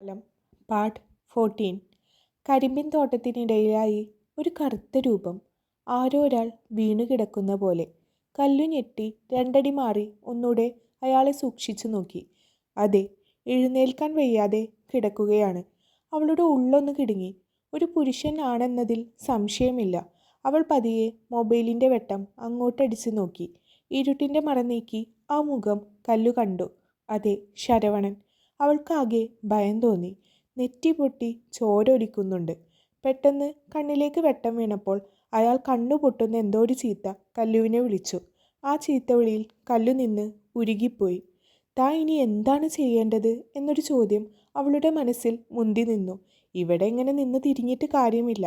ഫലം part fourteen കരിമ്പിൻ തോട്ടത്തിനിടയിലായി ഒരു കറുത്ത രൂപം. ആരോ ഒരാൾ വീണു കിടക്കുന്ന പോലെ. കല്ലു ഞെട്ടി രണ്ടടി മാറി ഒന്നൂടെ അയാളെ സൂക്ഷിച്ചു നോക്കി. അതെ എഴുന്നേൽക്കാൻ വയ്യാതെ കിടക്കുകയാണ്. അവളുടെ ഉള്ളൊന്ന് കിടുങ്ങി. ഒരു പുരുഷൻ ആണെന്നതിൽ സംശയമില്ല. അവൾ പതിയെ മൊബൈലിന്റെ വെട്ടം അങ്ങോട്ടടിച്ച് നോക്കി. ഇരുട്ടിന്റെ മറ നീക്കി ആ മുഖം കല്ലു കണ്ടു. അതെ ശരവണൻ. അവൾക്കാകെ ഭയം തോന്നി. നെറ്റി പൊട്ടി ചോര ഒലിക്കുന്നുണ്ട് പെട്ടെന്ന് കണ്ണിലേക്ക് വെട്ടം വീണപ്പോൾ അയാൾ കണ്ണു പൊട്ടുന്ന എന്തോ ഒരു ചീത്ത കല്ലുവിനെ വിളിച്ചു. ആ ചീത്തവിളിയിൽ കല്ലു നിന്ന് ഉരുകിപ്പോയി. താ ഇനി എന്താണ് ചെയ്യേണ്ടത്? എന്നൊരു ചോദ്യം അവളുടെ മനസ്സിൽ മുന്തി നിന്നു. ഇവിടെ ഇങ്ങനെ നിന്ന് തിരിഞ്ഞിട്ട് കാര്യമില്ല.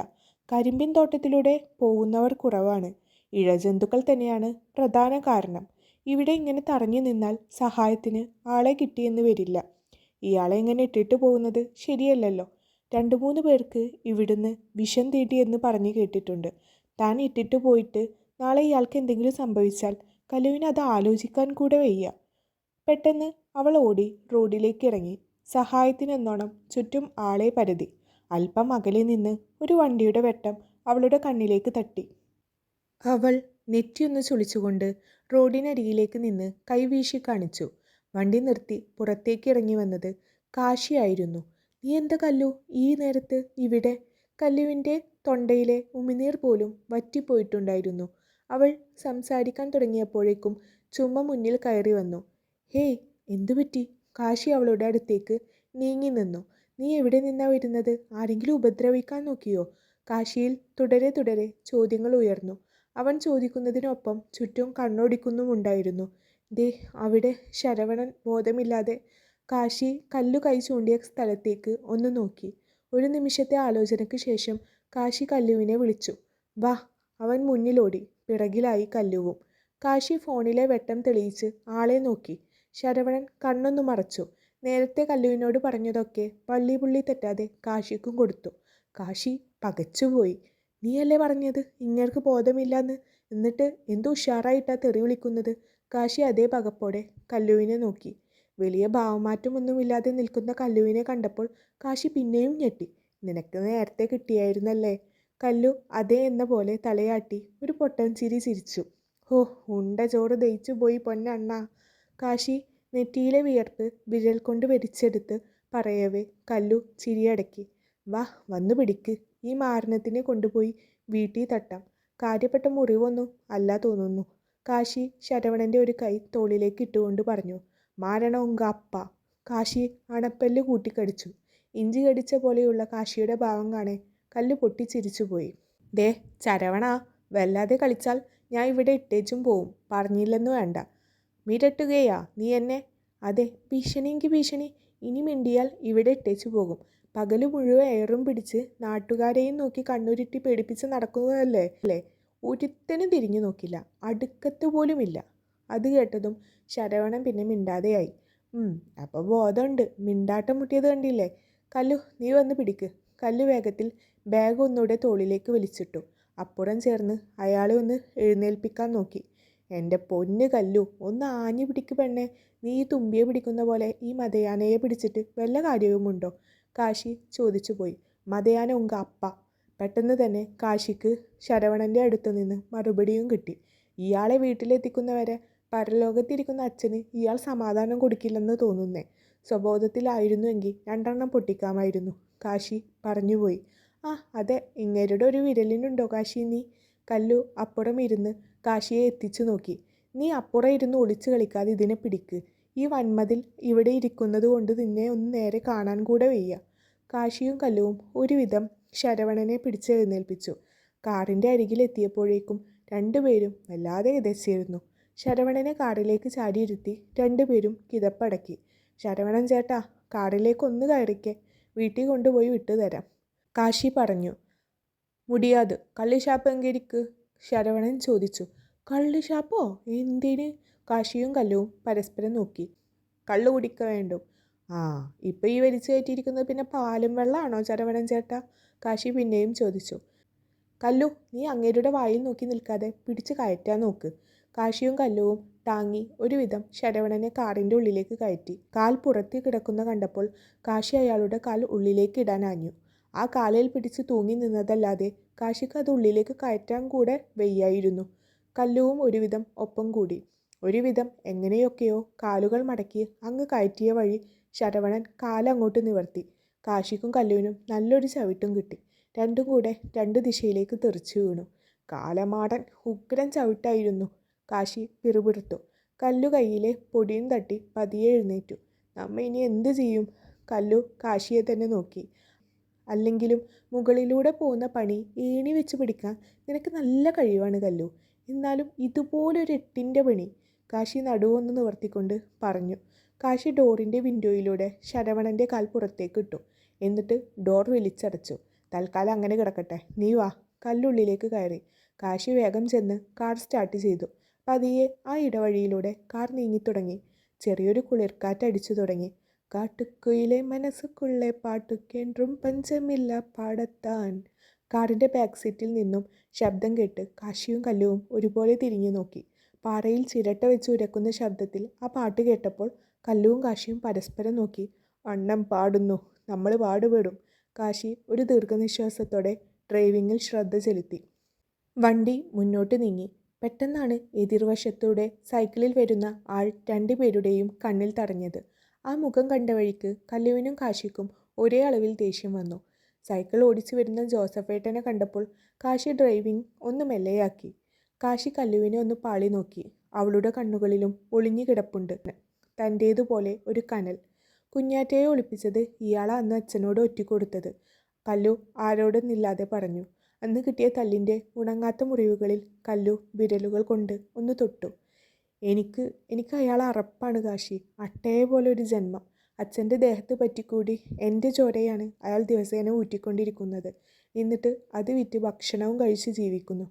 കരിമ്പിൻ തോട്ടത്തിലൂടെ പോകുന്നവർ കുറവാണ്. ഇഴജന്തുക്കൾ തന്നെയാണ് പ്രധാന കാരണം. ഇവിടെ ഇങ്ങനെ തറഞ്ഞു നിന്നാൽ സഹായത്തിന് ആളെ കിട്ടിയെന്ന് വരില്ല. ഇയാളെ ഇങ്ങനെ ഇട്ടിട്ട് പോകുന്നത്? ശരിയല്ലല്ലോ. രണ്ട് മൂന്ന് പേർക്ക് ഇവിടുന്ന് വിഷം തീട്ടിയെന്ന് പറഞ്ഞു കേട്ടിട്ടുണ്ട്. താൻ ഇട്ടിട്ട് പോയിട്ട് നാളെ ഇയാൾക്ക് എന്തെങ്കിലും സംഭവിച്ചാൽ കലുവിന് അത് ആലോചിക്കാൻ കൂടെ വയ്യ. പെട്ടെന്ന് അവൾ ഓടി റോഡിലേക്ക് ഇറങ്ങി. സഹായത്തിനെന്നോണം ചുറ്റും ആളെ പരതി. അല്പം അകലെ നിന്ന് ഒരു വണ്ടിയുടെ വെട്ടം അവളുടെ കണ്ണിലേക്ക് തട്ടി. അവൾ നെറ്റിയൊന്ന് ചുളിച്ചുകൊണ്ട് റോഡിനരികിലേക്ക് നിന്ന് കൈവീശി കാണിച്ചു. വണ്ടി നിർത്തി പുറത്തേക്ക് ഇറങ്ങി വന്നത് കാശിയായിരുന്നു. നീ എന്താ കല്ലു ഈ നേരത്ത് ഇവിടെ കല്ലുവിന്റെ തൊണ്ടയിലെ ഉമിനീർ പോലും വറ്റിപ്പോയിട്ടുണ്ടായിരുന്നു. അവൾ സംസാരിക്കാൻ തുടങ്ങിയപ്പോഴേക്കും ചുമ മുന്നിൽ കയറി വന്നു. ഹേയ് എന്തുപറ്റി കാശി അവളുടെ അടുത്തേക്ക് നീങ്ങി നിന്നു. നീ എവിടെ നിന്നാ വരുന്നത്? ആരെങ്കിലും ഉപദ്രവിക്കാൻ നോക്കിയോ കാശിയിൽ തുടരെ തുടരെ ചോദ്യങ്ങൾ ഉയർന്നു. അവൻ ചോദിക്കുന്നതിനൊപ്പം ചുറ്റും കണ്ണോടിക്കുന്നുമുണ്ടായിരുന്നു. ദേ അവിടെ ശരവണൻ ബോധമില്ലാതെ കാശി കല്ലു കൈ ചൂണ്ടിയ സ്ഥലത്തേക്ക് ഒന്ന് നോക്കി. ഒരു നിമിഷത്തെ ആലോചനയ്ക്ക് ശേഷം കാശി കല്ലുവിനെ വിളിച്ചു. വാ അവൻ മുന്നിലോടി. പിറകിലായി കല്ലുവും. കാശി ഫോണിലെ വെട്ടം തെളിയിച്ച് ആളെ നോക്കി. ശരവണൻ കണ്ണൊന്നു മറച്ചു. നേരത്തെ കല്ലുവിനോട് പറഞ്ഞതൊക്കെ പള്ളി പുള്ളി തെറ്റാതെ കാശിക്കും കൊടുത്തു. കാശി പകച്ചുപോയി. നീയല്ലേ പറഞ്ഞത്? ഇങ്ങർക്ക് ബോധമില്ലാന്ന്. എന്നിട്ട് എന്തോ ഉഷാറായിട്ടാ തെറി വിളിക്കുന്നത്. കാശി അതേ പകപ്പോടെ കല്ലുവിനെ നോക്കി. വലിയ ഭാവമാറ്റമൊന്നുമില്ലാതെ നിൽക്കുന്ന കല്ലുവിനെ കണ്ടപ്പോൾ കാശി പിന്നെയും ഞെട്ടി. നിനക്ക് നേരത്തെ കിട്ടിയായിരുന്നല്ലേ? കല്ലു അതേ എന്ന പോലെ തലയാട്ടി ഒരു പൊട്ടൻ ചിരി ചിരിച്ചു. ഹോ ഉണ്ട ചോറ് ദയിച്ചു പോയി പൊന്നണ്ണ. കാശി നെറ്റിയിലെ വിയർപ്പ് വിരൽ കൊണ്ട് വെടിച്ചെടുത്ത് പറയവേ കല്ലു ചിരിയടക്കി. വാ വന്നു പിടിക്ക്. ഈ മാരണത്തിനെ കൊണ്ടുപോയി വീട്ടിൽ തട്ടാം. കാര്യപ്പെട്ട മുറിവൊന്നും അല്ല തോന്നുന്നു. കാശി ശരവണന്റെ ഒരു കൈ തോളിലേക്ക് ഇട്ടുകൊണ്ട് പറഞ്ഞു മാരണവുങ്ക അപ്പ. കാശി അണപ്പല്ല് കൂട്ടിക്കടിച്ചു. ഇഞ്ചി കടിച്ച പോലെയുള്ള കാശിയുടെ ഭാവം കാണേ കല്ല് പൊട്ടിച്ചിരിച്ചുപോയി ദേ ചരവണ വല്ലാതെ കളിച്ചാൽ ഞാൻ ഇവിടെ ഇട്ടേച്ചും പോവും. പറഞ്ഞില്ലെന്ന് വേണ്ട. മിരട്ടുകയാ നീ എന്നെ. അതെ ഭീഷണിയെങ്കിൽ ഭീഷണി. ഇനി മിണ്ടിയാൽ ഇവിടെ ഇട്ടേച്ചു പോകും. പകൽ മുഴുവൻ എയറും പിടിച്ച് നാട്ടുകാരെയും നോക്കി കണ്ണുരുട്ടി പേടിപ്പിച്ച് നടക്കുന്നതല്ലേ? അല്ലേ ഒരുത്തനും തിരിഞ്ഞു നോക്കില്ല. അടുക്കത്ത് പോലുമില്ല. അത് കേട്ടതും ശരവണൻ പിന്നെ മിണ്ടാതെയായി. അപ്പോൾ ബോധമുണ്ട്. മിണ്ടാട്ടം മുട്ടിയത് കണ്ടില്ലേ? കല്ലു നീ വന്ന് പിടിക്ക്. കല്ലു വേഗത്തിൽ ബാഗ് ഒന്നുകൂടെ തോളിലേക്ക് വലിച്ചിട്ടു. അപ്പുറം ചേർന്ന് അയാളെ ഒന്ന് എഴുന്നേൽപ്പിക്കാൻ നോക്കി. എന്റെ പൊന്ന് കല്ലു ഒന്ന് ആഞ്ഞു പിടിക്ക് പെണ്ണെ. നീ ഈ തുമ്പിയെ പിടിക്കുന്ന പോലെ ഈ മതയാനയെ പിടിച്ചിട്ട് വല്ല കാര്യവുമുണ്ടോ? കാശി ചോദിച്ചു പോയി മതയാന ഉങ്ക അപ്പ. പെട്ടെന്ന് തന്നെ കാശിക്ക് ശരവണന്റെ അടുത്ത് നിന്ന് മറുപടിയും കിട്ടി. ഇയാളെ വീട്ടിലെത്തിക്കുന്നവരെ പരലോകത്തിരിക്കുന്ന അച്ഛന് ഇയാൾ സമാധാനം കൊടുക്കില്ലെന്ന് തോന്നുന്നേ. സ്വബോധത്തിലായിരുന്നുവെങ്കിൽ രണ്ടെണ്ണം പൊട്ടിക്കാമായിരുന്നു. കാശി പറഞ്ഞുപോയി. ആ അതെ ഇങ്ങേരുടെ ഒരു വിരലിനുണ്ടോ കാശി നീ? കല്ലു അപ്പുറം ഇരുന്ന് കാശിയെ എത്തിച്ചു നോക്കി. നീ അപ്പുറം ഇരുന്ന് ഒളിച്ചു കളിക്കാതെ ഇതിനെ പിടിക്ക്. ഈ വന്മതിൽ ഇവിടെ ഇരിക്കുന്നത് കൊണ്ട് നിന്നെ ഒന്ന് നേരെ കാണാൻ കൂടെ വയ്യ. കാശിയും കല്ലുവും ഒരുവിധം ശരവണനെ പിടിച്ചെഴുന്നേൽപ്പിച്ചു കാറിന്റെ അരികിലെത്തിയപ്പോഴേക്കും രണ്ടുപേരും വല്ലാതെ കിതച്ചിരുന്നു ശരവണനെ കാറിലേക്ക് ചാടിയിരുത്തി രണ്ടുപേരും കിതപ്പടക്കി. ശരവണൻ ചേട്ടാ കാറിലേക്ക് ഒന്ന് കയറിക്കെ വീട്ടിൽ കൊണ്ടുപോയി വിട്ടുതരാം കാശി പറഞ്ഞു. മുടിയാത് കള്ളിഷാപ്പ് എങ്കിരിക്ക്? ശരവണൻ ചോദിച്ചു. കള്ളിഷാപ്പോ? എന്തിന്? കാശിയും കല്ലുവും പരസ്പരം നോക്കി. കള്ളു കുടിക്ക വേണ്ടു. ആ ഇപ്പം ഈ വലിച്ചു കയറ്റിയിരിക്കുന്നത് പിന്നെ പാലും വെള്ളമാണോ? ചരവണൻ ചേട്ട കാശി പിന്നെയും ചോദിച്ചു. കല്ലു നീ അങ്ങേരുടെ വായിൽ നോക്കി നിൽക്കാതെ പിടിച്ച് കയറ്റാൻ നോക്ക്. കാശിയും കല്ലുവും താങ്ങി ഒരുവിധം ശരവണനെ കാറിന്റെ ഉള്ളിലേക്ക് കയറ്റി. കാൽ പുറത്തി കിടക്കുന്ന കണ്ടപ്പോൾ കാശി അയാളുടെ കാൽ ഉള്ളിലേക്ക് ഇടാനാഞ്ഞു ആ കാലിൽ പിടിച്ച് തൂങ്ങി നിന്നതല്ലാതെ കാശിക്ക് അത് ഉള്ളിലേക്ക് കയറ്റാൻ കൂടെ വെയ്യായിരുന്നു. കല്ലുവും ഒരുവിധം ഒപ്പം കൂടി. ഒരുവിധം എങ്ങനെയൊക്കെയോ കാലുകൾ മടക്കി അങ്ങ് കയറ്റിയ വഴി ശരവണൻ കാലങ്ങോട്ട് നിവർത്തി. കാശിക്കും കല്ലുവിനും നല്ലൊരു ചവിട്ടും കിട്ടി. രണ്ടും കൂടെ രണ്ടു ദിശയിലേക്ക് തെറിച്ചു വീണു. കാലമാടൻ ഉഗ്രൻ ചവിട്ടായിരുന്നു. കാശി പിറുപിറുത്തു. കല്ലു കയ്യിലെ പൊടിയും തട്ടി പതിയെ എഴുന്നേറ്റു. നമ്മ ഇനി എന്തു ചെയ്യും? കല്ലു കാശിയെ തന്നെ നോക്കി. അല്ലെങ്കിലും മുകളിലൂടെ പോകുന്ന പണി ഏണി വെച്ച് പിടിക്കാൻ നിനക്ക് നല്ല കഴിവാണ് കല്ലു. എന്നാലും ഇതുപോലൊരു എട്ടിന്റെ പണി. കാശി നടുവൊന്ന് നിവർത്തിക്കൊണ്ട് പറഞ്ഞു. കാശി ഡോറിന്റെ വിൻഡോയിലൂടെ ശരവണന്റെ കാൽ പുറത്തേക്ക് ഇട്ടു. എന്നിട്ട് ഡോർ വിളിച്ചടച്ചു തൽക്കാലം അങ്ങനെ കിടക്കട്ടെ. നീ വാ. കല്ലുള്ളിലേക്ക് കയറി. കാശി വേഗം ചെന്ന് കാർ സ്റ്റാർട്ട് ചെയ്തു. പതിയെ ആ ഇടവഴിയിലൂടെ കാർ നീങ്ങിത്തുടങ്ങി ചെറിയൊരു കുളിർക്കാറ്റടിച്ചു തുടങ്ങി. കാട്ടുക്കുയിലെ മനസ്സുക്കുള്ളെ പാട്ടുക്കേണ്ടും പഞ്ചമില്ല പാടത്താൻ. കാറിന്റെ ബാക്ക് സീറ്റിൽ നിന്നും ശബ്ദം കേട്ട് കാശിയും കല്ലുവും ഒരുപോലെ തിരിഞ്ഞു നോക്കി. പാറയിൽ ചിരട്ട വെച്ച് ഉരക്കുന്ന ശബ്ദത്തിൽ ആ പാട്ട് കേട്ടപ്പോൾ കല്ലുവും കാശിയും പരസ്പരം നോക്കി അണ്ണം പാടുന്നു നമ്മൾ പാടുപെടും കാശി ഒരു ദീർഘനിശ്വാസത്തോടെ ഡ്രൈവിങ്ങിൽ ശ്രദ്ധ ചെലുത്തി. വണ്ടി മുന്നോട്ട് നീങ്ങി. പെട്ടെന്നാണ് എതിർവശത്തൂടെ സൈക്കിളിൽ വരുന്ന ആൾ രണ്ടുപേരുടെയും കണ്ണിൽ തടഞ്ഞത് ആ മുഖം കണ്ട വഴിക്ക് കല്ലുവിനും കാശിക്കും ഒരേ അളവിൽ ദേഷ്യം വന്നു. സൈക്കിൾ ഓടിച്ചു വരുന്ന ജോസഫേട്ടനെ കണ്ടപ്പോൾ കാശി ഡ്രൈവിംഗ് ഒന്ന് മെല്ലെയാക്കി. കാശി കല്ലുവിനെ ഒന്ന് പാളി നോക്കി. അവളുടെ കണ്ണുകളിലും ഒളിഞ്ഞു കിടപ്പുണ്ട്. തന്റേതുപോലെ ഒരു കനൽ. കുഞ്ഞാറ്റയെ ഒളിപ്പിച്ചത് ഇയാളാ അന്ന് അച്ഛനോട് ഒറ്റിക്കൊടുത്തത്. കല്ലു ആരോടൊന്നില്ലാതെ പറഞ്ഞു. അന്ന് കിട്ടിയ തല്ലിന്റെ ഉണങ്ങാത്ത മുറിവുകളിൽ കല്ലു വിരലുകൾ കൊണ്ട് ഒന്ന് തൊട്ടു. എനിക്ക് എനിക്ക് അയാൾ അറപ്പാണ് കാശി. അട്ടയെ പോലെ ഒരു ജന്മം. അച്ഛന്റെ ദേഹത്ത് പറ്റിക്കൂടി എന്റെ ചോരയാണ് അയാൾ ദിവസേന ഊറ്റിക്കൊണ്ടിരിക്കുന്നത്. എന്നിട്ട് അത് വിറ്റ് ഭക്ഷണവും കഴിച്ച് ജീവിക്കുന്നു.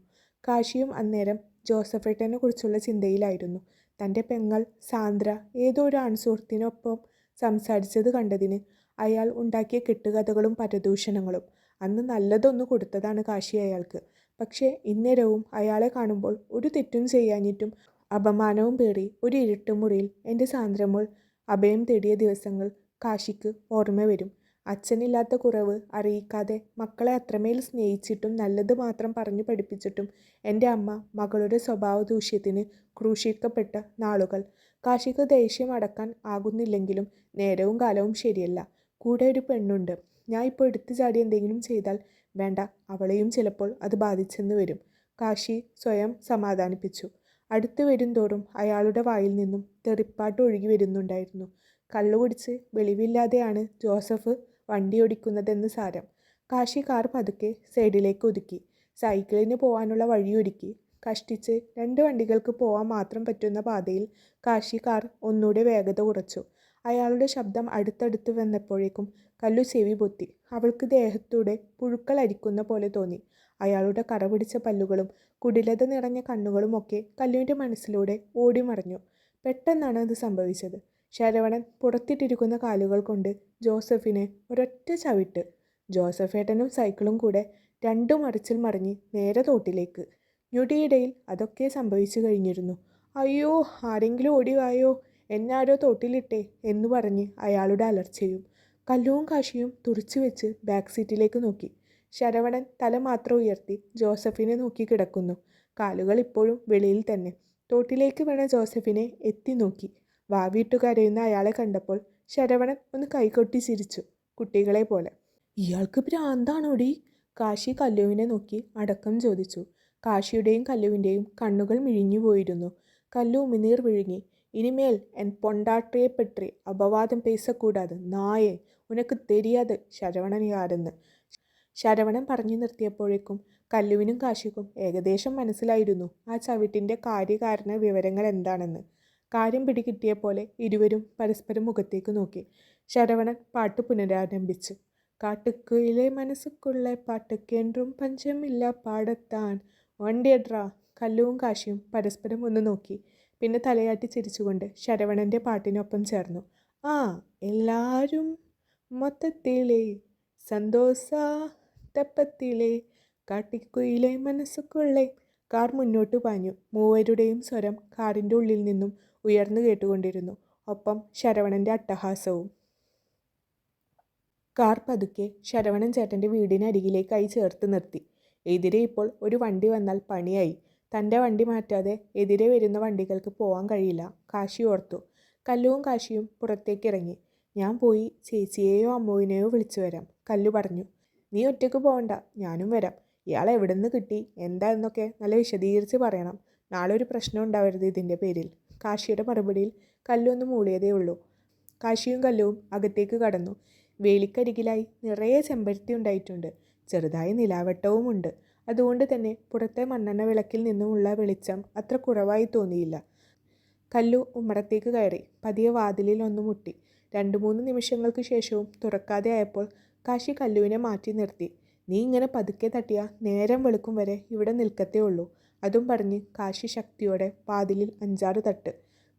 കാശിയും അന്നേരം ജോസഫേട്ടനെ കുറിച്ചുള്ള ചിന്തയിലായിരുന്നു. തന്റെ പെങ്ങൾ സാന്ദ്ര ഏതോ ഒരു ആൺസുഹൃത്തിനൊപ്പം സംസാരിച്ചത് കണ്ടതിന് അയാൾ ഉണ്ടാക്കിയ കെട്ടുകഥകളും പരദൂഷണങ്ങളും അന്ന് നല്ലതൊന്നു കൊടുത്തതാണ് കാശി അയാൾക്ക്. പക്ഷേ ഇന്നേരവും അയാളെ കാണുമ്പോൾ ഒരു തെറ്റും ചെയ്യാഞ്ഞിട്ടും അപമാനവും പേറി ഒരു ഇരുട്ടുമുറിയിൽ എന്റെ സാന്ദ്രമോൾ അഭയം തേടിയ ദിവസങ്ങൾ കാശിക്ക് ഓർമ്മ വരും. അച്ഛനില്ലാത്ത കുറവ് അറിയിക്കാതെ മക്കളെ അത്രമേൽ സ്നേഹിച്ചിട്ടും നല്ലത് മാത്രം പറഞ്ഞു പഠിപ്പിച്ചിട്ടും എന്റെ അമ്മ മകളുടെ സ്വഭാവ ദൂഷ്യത്തിന് ക്രൂശിക്കപ്പെട്ട നാളുകൾ. കാശിക്ക് ദേഷ്യം അടക്കാൻ ആകുന്നില്ലെങ്കിലും നേരവും കാലവും ശരിയല്ല. കൂടെ ഒരു പെണ്ണുണ്ട്. ഞാൻ ഇപ്പോൾ എടുത്തു ചാടി എന്തെങ്കിലും ചെയ്താൽ വേണ്ട അവളെയും ചിലപ്പോൾ അത് ബാധിച്ചെന്ന് വരും. കാശി സ്വയം സമാധാനിപ്പിച്ചു. അടുത്തു വരുംതോറും അയാളുടെ വായിൽ നിന്നും തെറിപ്പാട്ട് ഒഴുകി വരുന്നുണ്ടായിരുന്നു. കള്ളു കുടിച്ച് വെളിവില്ലാതെയാണ് ജോസഫ് വണ്ടി ഓടിക്കുന്നതെന്ന് സാരം. കാശി കാർ പതുക്കെ സൈഡിലേക്ക് ഒതുക്കി. സൈക്കിളിന് പോകാനുള്ള വഴിയൊരുക്കി. കഷ്ടിച്ച് രണ്ട് വണ്ടികൾക്ക് പോകാൻ മാത്രം പറ്റുന്ന പാതയിൽ കാശി കാർ ഒന്നുകൂടെ വേഗത കുറച്ചു. അയാളുടെ ശബ്ദം അടുത്തടുത്ത് വന്നപ്പോഴേക്കും കല്ലു ചെവി പൊത്തി. അവൾക്ക് ദേഹത്തൂടെ പുഴുക്കൾ അരിക്കുന്ന പോലെ തോന്നി. അയാളുടെ കറപിടിച്ച പല്ലുകളും കുടിലത നിറഞ്ഞ കണ്ണുകളുമൊക്കെ കല്ലുവിന്റെ മനസ്സിലൂടെ ഓടിമറഞ്ഞു. പെട്ടെന്നാണ് അത് സംഭവിച്ചത്. ശരവണൻ പുറത്തിട്ടിരിക്കുന്ന കാലുകൾ കൊണ്ട് ജോസഫിനെ ഒരൊറ്റ ചവിട്ട്. ജോസഫേട്ടനും സൈക്കിളും കൂടെ രണ്ടു മറിച്ചിൽ മറിഞ്ഞ് നേരെ തോട്ടിലേക്ക്. ഞൊടിയിടയിൽ അതൊക്കെ സംഭവിച്ചു കഴിഞ്ഞിരുന്നു. അയ്യോ ആരെങ്കിലും ഓടിവായോ എന്നാരോ തോട്ടിലിട്ടേ എന്ന് പറഞ്ഞ് അയാളുടെ അലർച്ചയും കല്ലും കാശിയും തുറച്ചു വെച്ച് ബാക്ക് സീറ്റിലേക്ക് നോക്കി. ശരവണൻ തല മാത്രം ഉയർത്തി ജോസഫിനെ നോക്കി കിടക്കുന്നു. കാലുകൾ ഇപ്പോഴും വെളിയിൽ തന്നെ. തോട്ടിലേക്ക് വീണ ജോസഫിനെ എത്തി നോക്കി. വാവിട്ടു കരയുന്ന അയാളെ കണ്ടപ്പോൾ ശരവണൻ ഒന്ന് കൈകൊട്ടി ചിരിച്ചു കുട്ടികളെ പോലെ. ഇയാൾക്ക് ഭ്രാന്താണോടി? കാശി കല്ലുവിനെ നോക്കി അടക്കം ചോദിച്ചു. കാശിയുടെയും കല്ലുവിന്റെയും കണ്ണുകൾ മിഴിഞ്ഞു പോയിരുന്നു. കല്ലു ഉമിനീർ വിഴുങ്ങി. ഇനിമേൽ എൻ പൊണ്ടാട്ടിയെ പറ്റി അപവാദം പേസക്കൂടാതെ നായെ ഉനക്ക് തെരിയാതെ ശരവണൻ യാരെന്ന് ശരവണൻ പറഞ്ഞു നിർത്തിയപ്പോഴേക്കും കല്ലുവിനും കാശിക്കും ഏകദേശം മനസ്സിലായിരുന്നു ആ ചവിട്ടിന്റെ കാര്യകാരണ വിവരങ്ങൾ എന്താണെന്ന്. കാര്യം പിടികിട്ടിയ പോലെ ഇരുവരും പരസ്പരം മുഖത്തേക്ക് നോക്കി. ശരവണൻ പാട്ട് പുനരാരംഭിച്ചു. കാട്ടുക്കുയിലെ മനസ്സുക്കുള്ള പാട്ടുക്കേണ്ടും പഞ്ചമില്ല പാടത്താൻ വണ്ടിയട്രാ കല്ലുവും കാശിയും പരസ്പരം ഒന്ന് നോക്കി. പിന്നെ തലയാട്ടി ചിരിച്ചുകൊണ്ട് ശരവണന്റെ പാട്ടിനൊപ്പം ചേർന്നു. ആ എല്ലാവരും മൊത്തത്തിലെ സന്തോഷ തപ്പത്തിലെ കാട്ടിക്കുയിലെ മനസ്സുക്കുള്ളെ കാർ മുന്നോട്ട് പാഞ്ഞു. മൂവരുടെയും സ്വരം കാറിന്റെ ഉള്ളിൽ നിന്നും ഉയർന്നു കേട്ടുകൊണ്ടിരുന്നു. ഒപ്പം ശരവണന്റെ അട്ടഹാസവും. കാർ പതുക്കെ ശരവണൻ ചേട്ടന്റെ വീടിനരികിലേക്കായി ചേർത്ത് നിർത്തി. എതിരെ ഇപ്പോൾ ഒരു വണ്ടി വന്നാൽ പണിയായി. തന്റെ വണ്ടി മാറ്റാതെ എതിരെ വരുന്ന വണ്ടികൾക്ക് പോകാൻ കഴിയില്ല. കാശി ഓർത്തു. കല്ലുവും കാശിയും പുറത്തേക്ക് ഇറങ്ങി ഞാൻ പോയി ചേച്ചിയെയോ അമ്മുവിനെയോ വിളിച്ചു വരാം കല്ലു പറഞ്ഞു. നീ ഒറ്റയ്ക്ക് പോകണ്ട ഞാനും വരാം. ഇയാൾ എവിടെ നിന്ന് കിട്ടി? എന്താ എന്നൊക്കെ നല്ല വിശദീകരിച്ച് പറയണം. നാളെ ഒരു പ്രശ്നം ഉണ്ടാവരുത് ഇതിന്റെ പേരിൽ. കാശിയുടെ മറുപടിയിൽ കല്ലൊന്ന് മൂളിയതേ ഉള്ളൂ. കാശിയും കല്ലുവും അകത്തേക്ക് കടന്നു. വേലിക്കരികിലായി നിറയെ ചെമ്പരത്തി ഉണ്ടായിട്ടുണ്ട്. ചെറുതായി നിലാവട്ടവുമുണ്ട്. അതുകൊണ്ട് തന്നെ പുറത്തെ മണ്ണെണ്ണ വിളക്കിൽ നിന്നുമുള്ള വെളിച്ചം അത്ര കുറവായി തോന്നിയില്ല. കല്ലു ഉമ്മറത്തേക്ക് കയറി പതിയെ വാതിലിൽ ഒന്ന് മുട്ടി. രണ്ടു മൂന്ന് നിമിഷങ്ങൾക്ക് ശേഷവും തുറക്കാതെ ആയപ്പോൾ കാശി കല്ലുവിനെ മാറ്റി നിർത്തി. നീ ഇങ്ങനെ പതുക്കെ തട്ടിയ നേരം വെളുക്കും വരെ ഇവിടെ നിൽക്കത്തേ ഉള്ളൂ. അതും പറഞ്ഞ് കാശി ശക്തിയോടെ വാതിലിൽ അഞ്ചാറ് തട്ട്.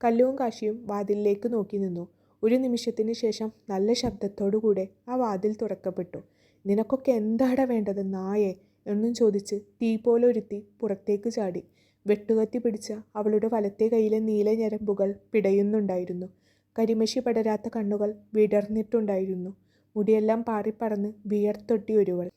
കല്ലുവും കാശിയും വാതിലിലേക്ക് നോക്കി നിന്നു. ഒരു നിമിഷത്തിന് ശേഷം നല്ല ശബ്ദത്തോടുകൂടെ ആ വാതിൽ തുറക്കപ്പെട്ടു. നിനക്കൊക്കെ എന്താടാ വേണ്ടത് നായേ? എന്നും ചോദിച്ച് തീ പോലെ ഒരുത്തി പുറത്തേക്ക് ചാടി. വെട്ടുകത്തി പിടിച്ച അവളുടെ വലത്തെ കൈയിലെ നീല ഞരമ്പുകൾ പിടയുന്നുണ്ടായിരുന്നു. കരിമശി പടരാത്ത കണ്ണുകൾ വിടർന്നിട്ടുണ്ടായിരുന്നു. മുടിയെല്ലാം പാറിപ്പറന്ന് വിയർത്തൊട്ടി ഒരുവൾ.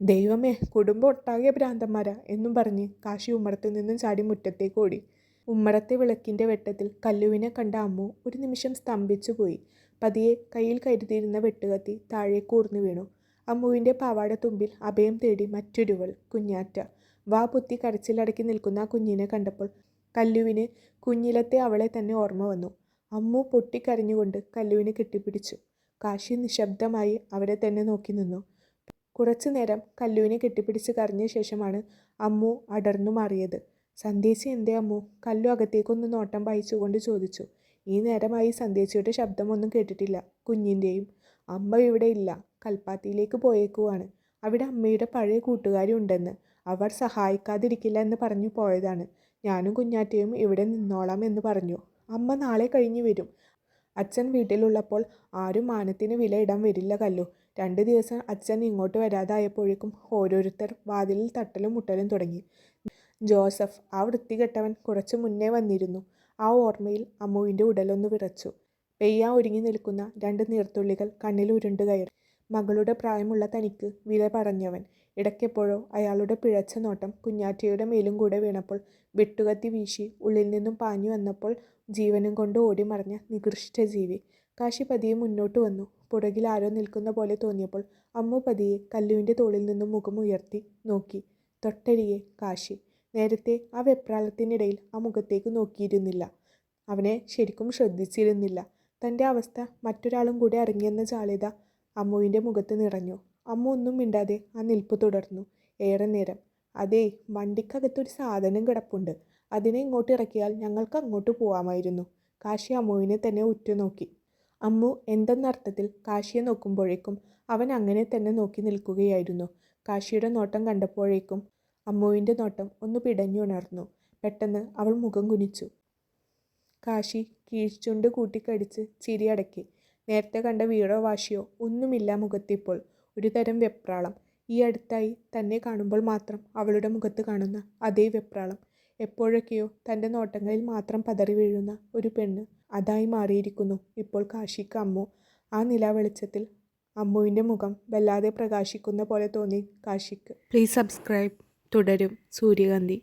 ദൈവമേ കുടുംബം ഒട്ടാകെ ഭ്രാന്തന്മാരാ എന്നും പറഞ്ഞ് കാശി ഉമ്മറത്തിൽ നിന്നും ചാടി മുറ്റത്തേക്ക് ഓടി. ഉമ്മറത്തെ വിളക്കിന്റെ വെട്ടത്തിൽ കല്ലുവിനെ കണ്ട അമ്മു ഒരു നിമിഷം സ്തംഭിച്ചു പോയി. പതിയെ കയ്യിൽ കരുതിയിരുന്ന വെട്ടുകത്തി താഴേക്ക് ഊർന്നു വീണു. അമ്മുവിന്റെ പാവാട തുമ്പിൽ അഭയം തേടി മറ്റൊരുവൾ കുഞ്ഞാറ്റ. വാ പൊത്തി കരച്ചിലടക്കി നിൽക്കുന്ന ആ കുഞ്ഞിനെ കണ്ടപ്പോൾ കല്ലുവിന് കുഞ്ഞിലത്തെ അവളെ തന്നെ ഓർമ്മ വന്നു. അമ്മു പൊട്ടിക്കരഞ്ഞുകൊണ്ട് കല്ലുവിനെ കെട്ടിപ്പിടിച്ചു. കാശി നിശബ്ദമായി അവരെ തന്നെ നോക്കി നിന്നു. കുറച്ചു നേരം കല്ലുവിനെ കെട്ടിപ്പിടിച്ച് കരഞ്ഞ ശേഷമാണ് അമ്മു അടർന്നു മാറിയത്. സന്ധ്യേച്ചി എന്തേ അമ്മു? കല്ലു അകത്തേക്കൊന്ന് നോട്ടം പായിച്ചുകൊണ്ട് ചോദിച്ചു. ഈ നേരമായി സന്ധ്യേച്ചിയുടെ ശബ്ദമൊന്നും കേട്ടിട്ടില്ല. കുഞ്ഞിന്റെയും അമ്മ ഇവിടെ ഇല്ല. കൽപ്പാത്തിയിലേക്ക് പോയേക്കുവാണ്. അവിടെ അമ്മയുടെ പഴയ കൂട്ടുകാരി ഉണ്ടെന്ന് അവർ സഹായിക്കാതിരിക്കില്ല എന്ന് പറഞ്ഞു പോയതാണ്. ഞാനും കുഞ്ഞാറ്റയും ഇവിടെ നിന്നോളാം എന്ന് പറഞ്ഞു. അമ്മ നാളെ കഴിഞ്ഞ് വരും. അച്ഛൻ വീട്ടിലുള്ളപ്പോൾ ആരും മാനത്തിന് വില ഇടാൻ വരില്ല കല്ലു. രണ്ട് ദിവസം അച്ഛൻ ഇങ്ങോട്ട് വരാതായപ്പോഴേക്കും ഓരോരുത്തർ വാതിലിൽ തട്ടലും മുട്ടലും തുടങ്ങി. ജോസഫ് ആ വൃത്തികെട്ടവൻ കുറച്ചു മുന്നേ വന്നിരുന്നു. ആ ഓർമ്മയിൽ അമ്മുവിന്റെ ഉടലൊന്ന് വിറച്ചു. പെയ്യാ ഒരുങ്ങി നിൽക്കുന്ന രണ്ട് നീർത്തുള്ളികൾ കണ്ണിൽ ഉരുണ്ടു കയറി. മകളുടെ പ്രായമുള്ള തനിക്ക് വില പറഞ്ഞവൻ. ഇടയ്ക്കെപ്പോഴോ അയാളുടെ പിഴച്ച നോട്ടം കുഞ്ഞാറ്റയുടെ മേലും കൂടെ വീണപ്പോൾ വെട്ടുകത്തി വീശി ഉള്ളിൽ നിന്നും പാഞ്ഞു വന്നപ്പോൾ ജീവനും കൊണ്ട് ഓടി മറഞ്ഞ നികൃഷ്ട ജീവി. കാശി പതിയെ മുന്നോട്ട് വന്നു. പുറകിൽ ആരോ നിൽക്കുന്ന പോലെ തോന്നിയപ്പോൾ അമ്മു പതിയെ കല്ലുവിന്റെ തോളിൽ നിന്നും മുഖമുയർത്തി നോക്കി. തൊട്ടരികെ കാശി. നേരത്തെ ആ വെപ്രാളത്തിനിടയിൽ ആ മുഖത്തേക്ക് നോക്കിയിരുന്നില്ല. അവനെ ശരിക്കും ശ്രദ്ധിച്ചിരുന്നില്ല. തന്റെ അവസ്ഥ മറ്റൊരാളും കൂടെ അറിഞ്ഞെന്ന ജാള്യത അമ്മുവിന്റെ മുഖത്ത് നിറഞ്ഞു. അമ്മ ഒന്നും മിണ്ടാതെ ആ നിൽപ്പ് തുടർന്നു. ഏറെ നേരം. അതേ വണ്ടിക്കകത്തൊരു സാധനം കിടപ്പുണ്ട്. അതിനെ ഇങ്ങോട്ട് ഇറക്കിയാൽ ഞങ്ങൾക്ക് അങ്ങോട്ട് പോവാമായിരുന്നു. കാശി അമ്മുവിനെ തന്നെ ഉറ്റുനോക്കി. അമ്മു എന്തെന്നർത്ഥത്തിൽ കാശിയെ നോക്കുമ്പോഴേക്കും അവൻ അങ്ങനെ തന്നെ നോക്കി നിൽക്കുകയായിരുന്നു. കാശിയുടെ നോട്ടം കണ്ടപ്പോഴേക്കും അമ്മുവിന്റെ നോട്ടം ഒന്ന് പിടഞ്ഞുണർന്നു പെട്ടെന്ന് അവൾ മുഖം കുനിച്ചു. കാശി കീഴ്ച്ചുണ്ട് കൂട്ടിക്കടിച്ച് ചിരിയടക്കി നേരത്തെ കണ്ട വീടോ വാശിയോ ഒന്നുമില്ല മുഖത്തിപ്പോൾ. ഒരു തരം വെപ്രാളം. ഈ അടുത്തായി തന്നെ കാണുമ്പോൾ മാത്രം അവളുടെ മുഖത്ത് കാണുന്ന അതേ വെപ്രാളം. എപ്പോഴൊക്കെയോ തന്റെ നോട്ടങ്ങളിൽ മാത്രം പതറി വീഴുന്ന ഒരു പെണ്ണ് അതായി മാറിയിരിക്കുന്നു. ഇപ്പോൾ കാശിക്ക് അമ്മു. ആ നിലാവെളിച്ചത്തിൽ അമ്മുവിന്റെ മുഖം വല്ലാതെ പ്രകാശിക്കുന്ന പോലെ തോന്നി കാശിക്ക്. പ്ലീസ് സബ്സ്ക്രൈബ് തുടരും. സൂര്യകാന്തി.